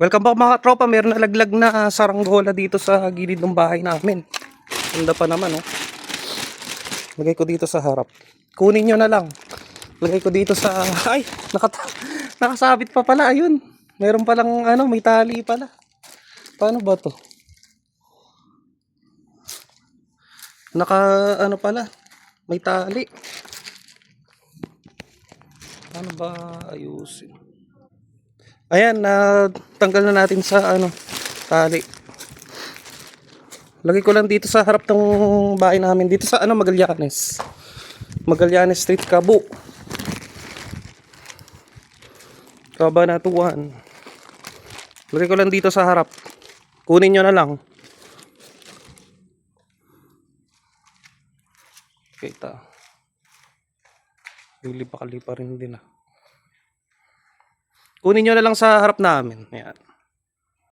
Welcome back mga tropa. Meron nalaglag na saranggola dito sa gilid ng bahay namin. Ganda pa naman oh. Lagay ko dito sa harap. Kunin nyo na lang. Lagay ko dito sa... Ay! Nakata... Nakasabit pa pala. Ayun. Meron palang ano, may tali pala. Paano ba to? Naka ano pala? May tali. Paano ba ayusin? Ayan, na tanggal na natin sa ano, tali. Lagay ko lang dito sa harap ng bahay namin. Dito sa ano, Magallanes. Magallanes Street, Kabu. Kabanatuan. Lagay ko lang dito sa harap. Kunin nyo na lang. Kita. Lilipa-kalipa rin din ah. Kunin nyo na lang sa harap namin. Ayan.